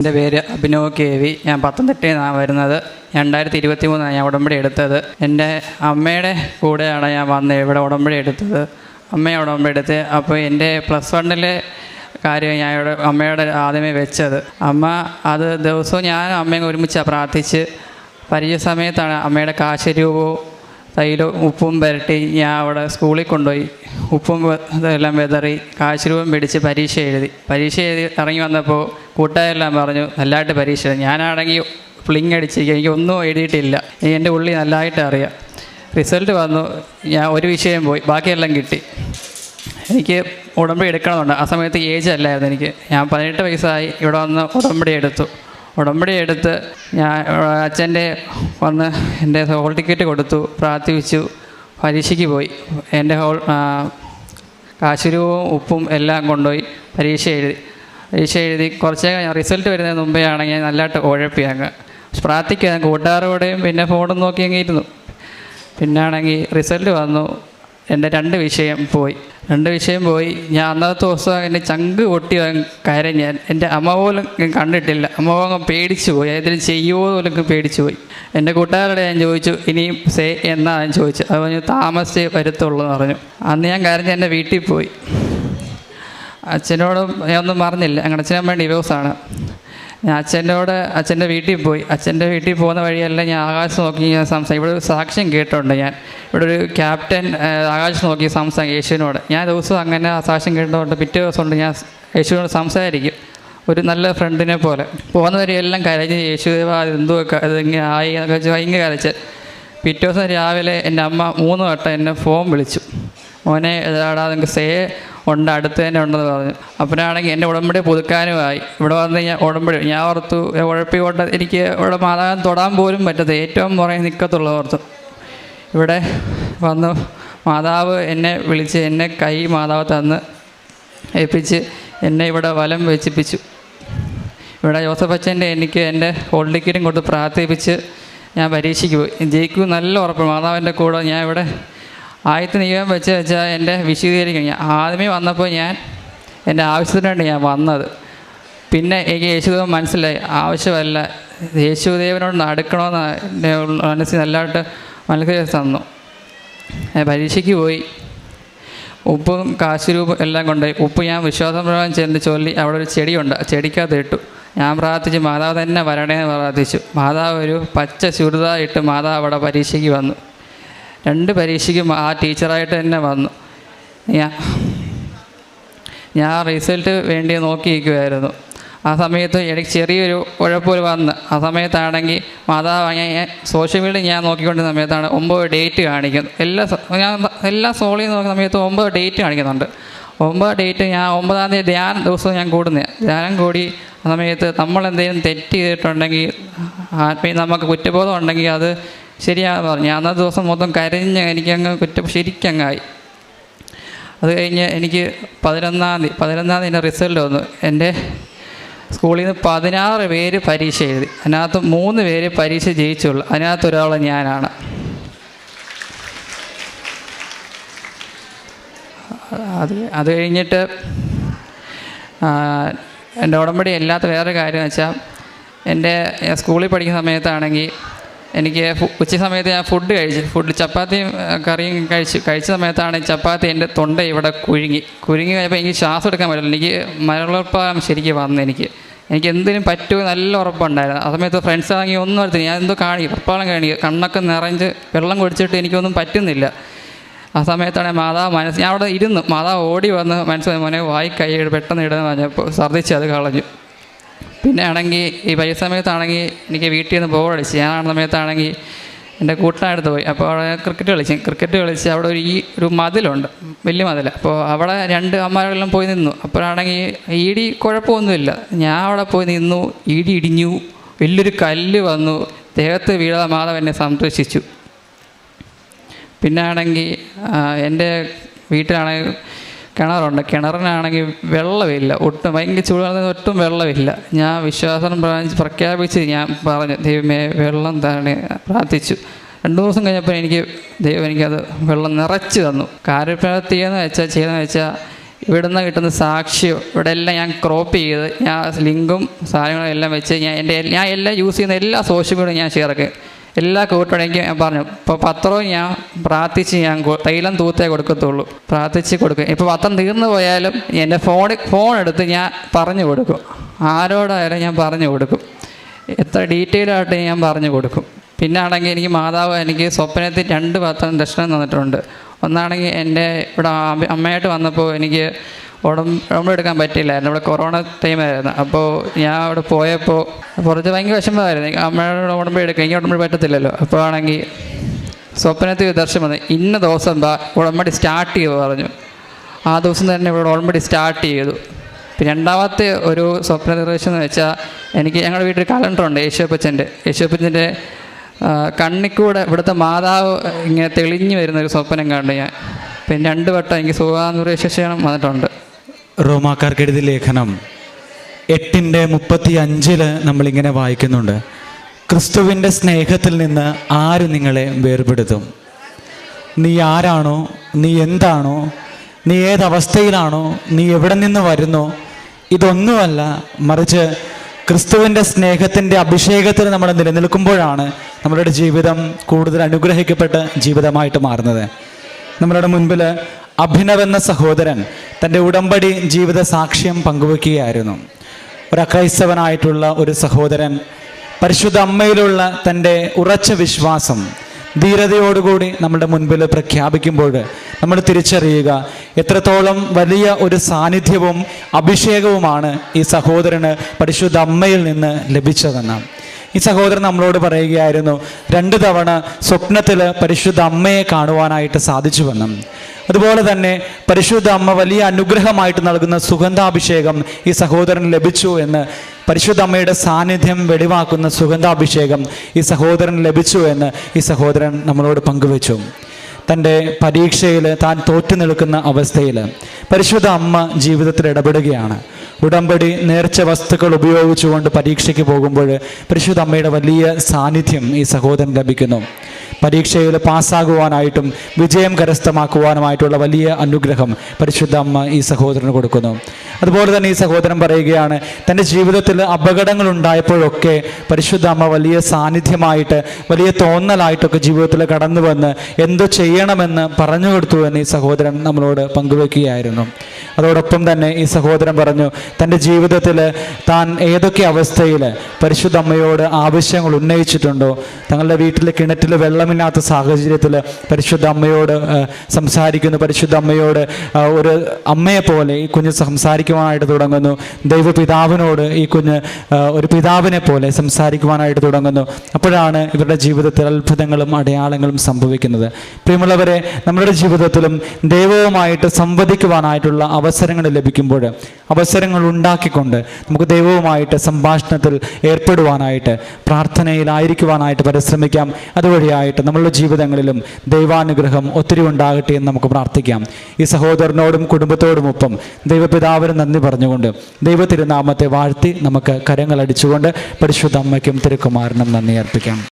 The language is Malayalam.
എന്റെ പേര് അഭിനവ് കെ വി. ഞാൻ പത്തനംതിട്ടയിൽ നിന്നാണ് വരുന്നത്. രണ്ടായിരത്തി ഇരുപത്തി മൂന്നാണ് ഞാൻ ഉടമ്പടി എടുത്തത്. എന്റെ അമ്മയുടെ കൂടെയാണ് ഞാൻ വന്നത് ഇവിടെ ഉടമ്പടി എടുത്തത്. അമ്മയെ ഉടമ്പടി എടുത്ത് അപ്പോൾ എന്റെ പ്ലസ് വണ്ണിലെ കാര്യം ഞാൻ ഇവിടെ അമ്മയോട് ആദ്യമേ വെച്ചത്. അമ്മ അത് ദിവസവും ഞാൻ അമ്മയും ഒരുമിച്ചാണ് പ്രാർത്ഥിച്ച്. പരിചയ സമയത്താണ് അമ്മയുടെ കാശരൂപവും തൈലും ഉപ്പും പുരട്ടി ഞാൻ അവിടെ സ്കൂളിൽ കൊണ്ടുപോയി. ഉപ്പും ഇതെല്ലാം വെതറി കാശുരൂപം പിടിച്ച് പരീക്ഷ എഴുതി. പരീക്ഷ എഴുതി ഇറങ്ങി വന്നപ്പോൾ കൂട്ടുകാരെല്ലാം പറഞ്ഞു നല്ലതായിട്ട് പരീക്ഷ എഴുതി." ഞാനാണെങ്കിൽ ഫ്ലിങ് അടിച്ചിരിക്കുക എനിക്ക് ഒന്നും എഴുതിയിട്ടില്ല എന്റെ ഉള്ളി നല്ലതായിട്ട് അറിയാം. റിസൾട്ട് വന്നു ഞാൻ ഒരു വിഷയം പോയി ബാക്കിയെല്ലാം കിട്ടി. എനിക്ക് ഉടമ്പടി എടുക്കണമെന്നുണ്ട്. ആ സമയത്ത് ഏജ് അല്ലായിരുന്നു എനിക്ക്. ഞാൻ പതിനെട്ട് വയസ്സായി ഇവിടെ വന്ന് ഉടമ്പടി എടുത്തു. ഉടമ്പടി എടുത്ത് ഞാൻ അച്ഛന്റെ വന്ന് എന്റെ ഹോൾ ടിക്കറ്റ് കൊടുത്തു പ്രാർത്ഥിച്ചു പരീക്ഷയ്ക്ക് പോയി. എന്റെ ഹോൾ കാശുരൂപവും ഉപ്പും എല്ലാം കൊണ്ടുപോയി പരീക്ഷ എഴുതി. പരീക്ഷ എഴുതി കുറച്ച് റിസൾട്ട് വരുന്നതിന് മുമ്പേ ആണെങ്കിൽ നല്ലതായിട്ട് ഉഴപ്പി അങ്ങ്. പ്രാർത്ഥിക്കുക കൂട്ടുകാരോടെയും പിന്നെ ഫോണും നോക്കി അങ്ങ് ഇരുന്നു. പിന്നാണെങ്കിൽ റിസൾട്ട് വന്നു. എന്റെ രണ്ട് വിഷയം പോയി. രണ്ട് വിഷയം പോയി. ഞാൻ അന്നത്തെ ദിവസം എന്റെ ചങ്ക് പൊട്ടി കാര്യം ഞാൻ. എന്റെ അമ്മ പോലും കണ്ടിട്ടില്ല. അമ്മ അങ്ങ് പേടിച്ചു പോയി. ഏതെങ്കിലും ചെയ്യുമോ പോലും പേടിച്ചു പോയി. എന്റെ കൂട്ടുകാരോട് ഞാൻ ചോദിച്ചു ഇനിയും സേ എന്നാ? ഞാൻ ചോദിച്ചു. അത് പറഞ്ഞു താമസിച്ചേ വരത്തുള്ളൂ എന്ന് പറഞ്ഞു. അന്ന് ഞാൻ കരഞ്ഞ് എന്റെ വീട്ടിൽ പോയി. അച്ഛനോടും ഞാൻ ഒന്നും പറഞ്ഞില്ല. ഞങ്ങളുടെ അച്ഛനമ്മ ഡിവോഴ്സാണ്. ഞാൻ അച്ഛനോട് അച്ഛന്റെ വീട്ടിൽ പോയി. അച്ഛന്റെ വീട്ടിൽ പോകുന്ന വഴിയെല്ലാം ഞാൻ ആകാശം നോക്കി ഞാൻ സംസാരിക്കും ഇവിടെ ഒരു സാക്ഷ്യം കേട്ടിട്ടുണ്ട് ഞാൻ. ഇവിടെ ഒരു ക്യാപ്റ്റൻ ആകാശ് നോക്കി സംസാരിക്കും യേശുവിനോട്. ഞാൻ ദിവസവും അങ്ങനെ ആ സാക്ഷ്യം കേട്ടതുകൊണ്ട് പിറ്റേ ദിവസം കൊണ്ട് ഞാൻ യേശുവിനോട് സംസാരിക്കും. ഒരു നല്ല ഫ്രണ്ടിനെ പോലെ. പോകുന്ന വരെയെല്ലാം കരഞ്ഞ് യേശുദേവ എന്തോ അതിങ്ങനെ ആയി എന്നൊക്കെ വെച്ച് ഭയങ്കര കരച്ച് പിറ്റേ ദിവസം രാവിലെ എന്റെ അമ്മ മൂന്ന് വട്ടം എന്നെ ഫോൺ വിളിച്ചു. മോനെ എടാ നിങ്ങൾക്ക് സേ ഉണ്ട് അടുത്ത് തന്നെ ഉണ്ടെന്ന് പറഞ്ഞു. അപ്പനാണെങ്കിൽ എന്റെ ഉടമ്പടി പുതുക്കാനുമായി. ഇവിടെ വന്ന് ഞാൻ ഉടമ്പടി ഞാൻ ഓർത്തു "ഏ, ഉഴപ്പി കൊണ്ട് എനിക്ക് ഇവിടെ മാതാവിനെ തൊടാൻ പോലും പറ്റത്തില്ല. ഏറ്റവും പുറകെ നിൽക്കത്തുള്ളൂ ഓർത്തു. ഇവിടെ വന്ന് മാതാവ് എന്നെ വിളിച്ച് എന്നെ കൈ മാതാവ് തന്ന് ഏൽപ്പിച്ച് എന്നെ ഇവിടെ വലം വെച്ചിപ്പിച്ചു. ഇവിടെ ജോസഫ് അച്ഛന്റെ എനിക്ക് എന്റെ ഹോൾ ടിക്കറ്റും കൊടുത്ത് പ്രാർത്ഥിപ്പിച്ച് ഞാൻ പരീക്ഷയ്ക്ക് പോയി. ജയിക്കും നല്ല ഉറപ്പ്. മാതാവിന്റെ കൂടെ ഞാൻ ഇവിടെ ആയത്ത് നിയമം വെച്ച് വെച്ചാൽ എന്റെ വിശദീകരിക്കും. ഞാൻ ആദ്യമേ വന്നപ്പോൾ ഞാൻ എന്റെ ആവശ്യത്തിനാണ് ഞാൻ വന്നത്. പിന്നെ എനിക്ക് യേശുദേവൻ മനസ്സിലായി. ആവശ്യമല്ല യേശുദേവനോട് നടക്കണമെന്ന് മനസ്സിൽ നല്ലതായിട്ട് മനസ്സിലാക്കി തന്നു. പരീക്ഷയ്ക്ക് പോയി. ഉപ്പും കാശുരൂപം എല്ലാം കൊണ്ടുപോയി. ഉപ്പ് ഞാൻ വിശ്വാസം പ്രകാരം ചെന്ന് ചൊല്ലി അവിടെ ഒരു ചെടിയുണ്ട്. ചെടിക്കകത്ത് ഇട്ടു. ഞാൻ പ്രാർത്ഥിച്ചു മാതാവ് തന്നെ വരണേന്ന് പ്രാർത്ഥിച്ചു. മാതാവ് ഒരു പച്ച ചുരിദ ഇട്ട് മാതാവ് അവിടെ പരീക്ഷയ്ക്ക് വന്നു. രണ്ട് പരീക്ഷയ്ക്കും ആ ടീച്ചറായിട്ട് തന്നെ വന്നു. ഞാൻ ഞാൻ റിസൾട്ട് വേണ്ടി നോക്കിയിരിക്കുമായിരുന്നു ആ സമയത്ത് എനിക്ക് ചെറിയൊരു ഉഴപ്പൊരു വന്ന്. ആ സമയത്താണെങ്കിൽ മാതാവ് ഞാൻ സോഷ്യൽ മീഡിയ ഞാൻ നോക്കിക്കൊണ്ടിരുന്ന സമയത്താണ് ഒമ്പത് ഡേറ്റ് കാണിക്കുന്നത്. എല്ലാ ഞാൻ എല്ലാ സോളിൽ നോക്കുന്ന സമയത്ത് ഒമ്പത് ഡേറ്റ് കാണിക്കുന്നുണ്ട്. ഒമ്പത് ഡേറ്റ് ഞാൻ ഒമ്പതാം തീയതി ധ്യാന ദിവസവും ഞാൻ കൂടുന്നത്. ധ്യാനം കൂടി ആ സമയത്ത് നമ്മൾ എന്തെങ്കിലും തെറ്റ് ചെയ്തിട്ടുണ്ടെങ്കിൽ ആത്മീയ നമുക്ക് കുറ്റബോധം ഉണ്ടെങ്കിൽ അത് ശരിയാണെന്ന് പറഞ്ഞു. അന്നത്തെ ദിവസം മൊത്തം കരഞ്ഞ് എനിക്കങ്ങ് കുറ്റം ശരിക്കങ്ങായി. അത് കഴിഞ്ഞ് എനിക്ക് പതിനൊന്നാം തീയതി പതിനൊന്നാം തീയതി റിസൾട്ട് വന്നു. എന്റെ സ്കൂളിൽ നിന്ന് പതിനാറ് പേര് പരീക്ഷ എഴുതി. അതിനകത്ത് മൂന്ന് പേര് പരീക്ഷ ജയിച്ചുള്ളൂ. അതിനകത്ത് ഒരാൾ ഞാനാണ്. അത് അത് കഴിഞ്ഞിട്ട് എന്റെ ഉടമ്പടി അല്ലാത്ത വേറെ കാര്യം എന്ന് വെച്ചാൽ എന്റെ സ്കൂളിൽ പഠിക്കുന്ന സമയത്താണെങ്കിൽ എനിക്ക് ഉച്ച സമയത്ത് ഞാൻ ഫുഡ് കഴിച്ചു. ഫുഡ് ചപ്പാത്തിയും കറിയും കഴിച്ചു. കഴിച്ച സമയത്താണ് ചപ്പാത്തി എന്റെ തൊണ്ട ഇവിടെ കുഴുങ്ങി കുഴുങ്ങി കഴിഞ്ഞപ്പോൾ എനിക്ക് ശ്വാസം എടുക്കാൻ പറ്റില്ല. എനിക്ക് മലപ്പുറം ശരിക്കും വന്നു എനിക്ക്. എനിക്ക് എന്തിനും പറ്റുമോ നല്ല ഉറപ്പുണ്ടായിരുന്നു. ആ സമയത്ത് ഫ്രണ്ട്സ് ആണെങ്കിൽ ഒന്നും എടുത്തില്ല. ഞാൻ എന്തോ കാണി ഉറപ്പാളം കാണി. കണ്ണൊക്കെ നിറഞ്ഞ് വെള്ളം കുടിച്ചിട്ട് എനിക്കൊന്നും പറ്റുന്നില്ല. ആ സമയത്താണ് മാതാവ് മനസ്സ് ഞാൻ അവിടെ ഇരുന്നു. മാതാവ് ഓടി വന്ന് മനസ്സിലായി മോനെ വായി കൈ പെട്ടെന്ന് ഇടുന്ന പറഞ്ഞപ്പോൾ ഛർദ്ദിച്ച് അത് കളഞ്ഞു. പിന്നെ ആണെങ്കിൽ ഈ പരീക്ഷ സമയത്താണെങ്കിൽ എനിക്ക് വീട്ടിൽ നിന്ന് ബോറടിച്ച് ആ സമയത്താണെങ്കിൽ എന്റെ കൂട്ടിനടുത്ത് പോയി. അപ്പോൾ അവിടെ ക്രിക്കറ്റ് കളിച്ചു. ക്രിക്കറ്റ് കളിച്ച് അവിടെ ഒരു ഈ ഒരു മതിലുണ്ട്. വലിയ മതിൽ. അപ്പോൾ അവിടെ രണ്ട് അമ്മമാരെല്ലാം പോയി നിന്നു. അപ്പോഴാണെങ്കിൽ ഈടി കുഴപ്പമൊന്നുമില്ല. ഞാൻ അവിടെ പോയി നിന്നു. ഈടി ഇടിഞ്ഞു. വലിയൊരു കല്ല് വന്നു. ദേഹത്ത് വീഴാതെ മാധവ് എന്നെ സംരക്ഷിച്ചു. പിന്നെ ആണെങ്കിൽ എന്റെ വീട്ടിലാണെങ്കിൽ കിണറുണ്ട്. കിണറിനാണെങ്കിൽ വെള്ളമില്ല. ഒട്ടും ഭയങ്കര ചൂടാണ്. ഒട്ടും വെള്ളമില്ല. ഞാൻ വിശ്വാസം പ്രഖ്യാപിച്ച് ഞാൻ പറഞ്ഞു ദൈവമേ വെള്ളം തന്നെ പ്രാർത്ഥിച്ചു. രണ്ടു ദിവസം കഴിഞ്ഞപ്പോൾ എനിക്ക് ദൈവം എനിക്കത് വെള്ളം നിറച്ച് തന്നു. കാര്യപ്രവർത്തിയെന്ന് വെച്ചാൽ ചെയ്തെന്ന് വെച്ചാൽ ഇവിടുന്ന് കിട്ടുന്ന സാക്ഷ്യം ഇവിടെ എല്ലാം ഞാൻ ക്രോപ്പ് ചെയ്ത് ഞാൻ ലിങ്കും സാധനങ്ങളും എല്ലാം വെച്ച് ഞാൻ എന്റെ ഞാൻ എല്ലാം യൂസ് ചെയ്യുന്ന എല്ലാ സോഷ്യൽ മീഡിയ ഞാൻ ഷെയർക്ക് എല്ലാ കൂട്ടുണ്ടെങ്കിൽ ഞാൻ പറഞ്ഞു ഇപ്പോൾ പത്രവും ഞാൻ പ്രാർത്ഥിച്ച് ഞാൻ തൈലം തൂത്തേ കൊടുക്കത്തുള്ളൂ. പ്രാർത്ഥിച്ച് കൊടുക്കും. ഇപ്പോൾ പത്രം തീർന്നു പോയാലും എന്റെ ഫോണിൽ ഫോൺ എടുത്ത് ഞാൻ പറഞ്ഞു കൊടുക്കും. ആരോടായാലും ഞാൻ പറഞ്ഞു കൊടുക്കും. എത്ര ഡീറ്റെയിൽ ആയിട്ട് ഞാൻ പറഞ്ഞു കൊടുക്കും. പിന്നെ ആണെങ്കിൽ എനിക്ക് മാതാവ് എനിക്ക് സ്വപ്നത്തിൽ രണ്ട് പത്രം ദർശനം തന്നിട്ടുണ്ട്. ഒന്നാണെങ്കിൽ എന്റെ ഇവിടെ അമ്മ- അമ്മയായിട്ട് വന്നപ്പോൾ എനിക്ക് ഉടമ്പ് എടുക്കാൻ പറ്റില്ലായിരുന്നു ഇവിടെ കൊറോണ ടൈമായിരുന്നു അപ്പോൾ ഞാൻ അവിടെ പോയപ്പോൾ കുറച്ച് ഭയങ്കര വിഷമമായിരുന്നു. അമ്മയുടെ ഉടമ്പ് എടുക്കുക എനിക്ക് ഉടമ്പ് പറ്റത്തില്ലല്ലോ. അപ്പോൾ ആണെങ്കിൽ സ്വപ്നത്തിൽ ദർശനം വന്നു. ഇന്ന ദിവസം എന്താ ഉടമ്പടി സ്റ്റാർട്ട് ചെയ്തു പറഞ്ഞു. ആ ദിവസം തന്നെ ഇവിടെ ഉടമ്പടി സ്റ്റാർട്ട് ചെയ്തു. പിന്നെ രണ്ടാമത്തെ ഒരു സ്വപ്ന നിർദ്ദേശം എന്ന് വെച്ചാൽ എനിക്ക് ഞങ്ങളുടെ വീട്ടിൽ കലണ്ടറുണ്ട് യേശുപ്പച്ചന്റെ യേശുപ്പച്ചന്റെ കണ്ണിക്കൂടെ ഇവിടുത്തെ മാതാവ് ഇങ്ങനെ തെളിഞ്ഞു വരുന്ന ഒരു സ്വപ്നം കണ്ടു ഞാൻ. പിന്നെ രണ്ട് വട്ടം എനിക്ക് സുഖാനുരക്ഷണം വന്നിട്ടുണ്ട്. റോമാക്കാർക്ക് എഴുതിയ ലേഖനം എട്ടിന്റെ മുപ്പത്തി അഞ്ചിൽ നമ്മളിങ്ങനെ വായിക്കുന്നുണ്ട്. ക്രിസ്തുവിന്റെ സ്നേഹത്തിൽ നിന്ന് ആര് നിങ്ങളെ വേർപെടുത്തും? നീ ആരാണോ? നീ എന്താണോ? നീ ഏതവസ്ഥയിലാണോ? നീ എവിടെ നിന്ന് വരുന്നോ? ഇതൊന്നുമല്ല മറിച്ച് ക്രിസ്തുവിന്റെ സ്നേഹത്തിന്റെ അഭിഷേകത്തിൽ നമ്മൾ നിലനിൽക്കുമ്പോഴാണ് നമ്മളുടെ ജീവിതം കൂടുതൽ അനുഗ്രഹിക്കപ്പെട്ട ജീവിതമായിട്ട് മാറുന്നത്. നമ്മളുടെ മുൻപിൽ അഭിനവ് എന്ന സഹോദരൻ തന്റെ ഉടമ്പടി ജീവിത സാക്ഷ്യം പങ്കുവെക്കുകയായിരുന്നു. ഒരു അക്രൈസ്തവനായിട്ടുള്ള ഒരു സഹോദരൻ പരിശുദ്ധ അമ്മയിലുള്ള തന്റെ ഉറച്ച വിശ്വാസം ധീരതയോടുകൂടി നമ്മുടെ മുൻപിൽ പ്രഖ്യാപിക്കുമ്പോൾ നമ്മൾ തിരിച്ചറിയുക എത്രത്തോളം വലിയ ഒരു സാന്നിധ്യവും അഭിഷേകവുമാണ് ഈ സഹോദരന് പരിശുദ്ധ അമ്മയിൽ നിന്ന് ലഭിച്ചതെന്ന്. ഈ സഹോദരൻ നമ്മളോട് പറയുകയായിരുന്നു രണ്ട് തവണ സ്വപ്നത്തിൽ പരിശുദ്ധ അമ്മയെ കാണുവാനായിട്ട് സാധിച്ചുവെന്നും അതുപോലെ തന്നെ പരിശുദ്ധ അമ്മ വലിയ അനുഗ്രഹമായിട്ട് നൽകുന്ന സുഗന്ധാഭിഷേകം ഈ സഹോദരന് ലഭിച്ചു എന്ന് പരിശുദ്ധ അമ്മയുടെ സാന്നിധ്യം വെളിവാക്കുന്ന സുഗന്ധാഭിഷേകം ഈ സഹോദരന് ലഭിച്ചു എന്ന് ഈ സഹോദരൻ നമ്മളോട് പങ്കുവച്ചു. തന്റെ പരീക്ഷയിൽ താൻ തോറ്റു നിൽക്കുന്ന അവസ്ഥയിൽ പരിശുദ്ധ അമ്മ ജീവിതത്തിൽ ഇടപെടുകയാണ്. ഉടമ്പടി നേർച്ച വസ്തുക്കൾ ഉപയോഗിച്ചുകൊണ്ട് പരീക്ഷയ്ക്ക് പോകുമ്പോൾ പരിശുദ്ധ അമ്മയുടെ വലിയ സാന്നിധ്യം ഈ സഹോദരൻ ലഭിക്കുന്നു. പരീക്ഷയിൽ പാസ്സാകുവാനായിട്ടും വിജയം കരസ്ഥമാക്കുവാനുമായിട്ടുള്ള വലിയ അനുഗ്രഹം പരിശുദ്ധ അമ്മ ഈ സഹോദരന് കൊടുക്കുന്നു. അതുപോലെ തന്നെ ഈ സഹോദരൻ പറയുകയാണ് തന്റെ ജീവിതത്തിൽ അപകടങ്ങൾ ഉണ്ടായപ്പോഴൊക്കെ പരിശുദ്ധ അമ്മ വലിയ സാന്നിധ്യമായിട്ട് വലിയ തോന്നലായിട്ടൊക്കെ ജീവിതത്തിൽ കടന്നു വന്ന് എന്തു ചെയ്യണമെന്ന് പറഞ്ഞു കൊടുത്തു എന്ന് ഈ സഹോദരൻ നമ്മളോട് പങ്കുവെക്കുകയായിരുന്നു. അതോടൊപ്പം തന്നെ ഈ സഹോദരൻ പറഞ്ഞു തന്റെ ജീവിതത്തിൽ താൻ ഏതൊക്കെ അവസ്ഥയിൽ പരിശുദ്ധ അമ്മയോട് ആവശ്യങ്ങൾ ഉന്നയിച്ചിട്ടുണ്ടോ തങ്ങളുടെ വീട്ടിലെ കിണറ്റിൽ വെള്ളമില്ലാത്ത സാഹചര്യത്തിൽ പരിശുദ്ധ അമ്മയോട് സംസാരിക്കുന്നു. പരിശുദ്ധ അമ്മയോട് ഒരു അമ്മയെ പോലെ ഈ കുഞ്ഞ് സംസാരിക്കുവാനായിട്ട് തുടങ്ങുന്നു. ദൈവപിതാവിനോട് ഈ കുഞ്ഞ് ഒരു പിതാവിനെ പോലെ സംസാരിക്കുവാനായിട്ട് തുടങ്ങുന്നു. അപ്പോഴാണ് ഇവരുടെ ജീവിതത്തിൽ അത്ഭുതങ്ങളും അടയാളങ്ങളും സംഭവിക്കുന്നത്. പ്രിയമുള്ളവരെ നമ്മുടെ ജീവിതത്തിലും ദൈവവുമായിട്ട് സംവദിക്കുവാനായിട്ടുള്ള അവസരങ്ങൾ ലഭിക്കുമ്പോൾ അവസരങ്ങൾ ഉണ്ടാക്കിക്കൊണ്ട് നമുക്ക് ദൈവവുമായിട്ട് സംഭാഷണത്തിൽ ഏർപ്പെടുവാനായിട്ട് പ്രാർത്ഥനയിലായിരിക്കുവാനായിട്ട് പരിശ്രമിക്കാം. അതുവഴിയായിട്ട് നമ്മളുടെ ജീവിതങ്ങളിലും ദൈവാനുഗ്രഹം ഒത്തിരി ഉണ്ടാകട്ടെ എന്ന് നമുക്ക് പ്രാർത്ഥിക്കാം. ഈ സഹോദരനോടും കുടുംബത്തോടുമൊപ്പം ദൈവപിതാവിന് നന്ദി പറഞ്ഞുകൊണ്ട് ദൈവ തിരുനാമത്തെ വാഴ്ത്തി നമുക്ക് കരങ്ങൾ അടിച്ചുകൊണ്ട് പരിശുദ്ധ അമ്മയ്ക്കും തിരുക്കുമാരനും നന്ദി അർപ്പിക്കാം.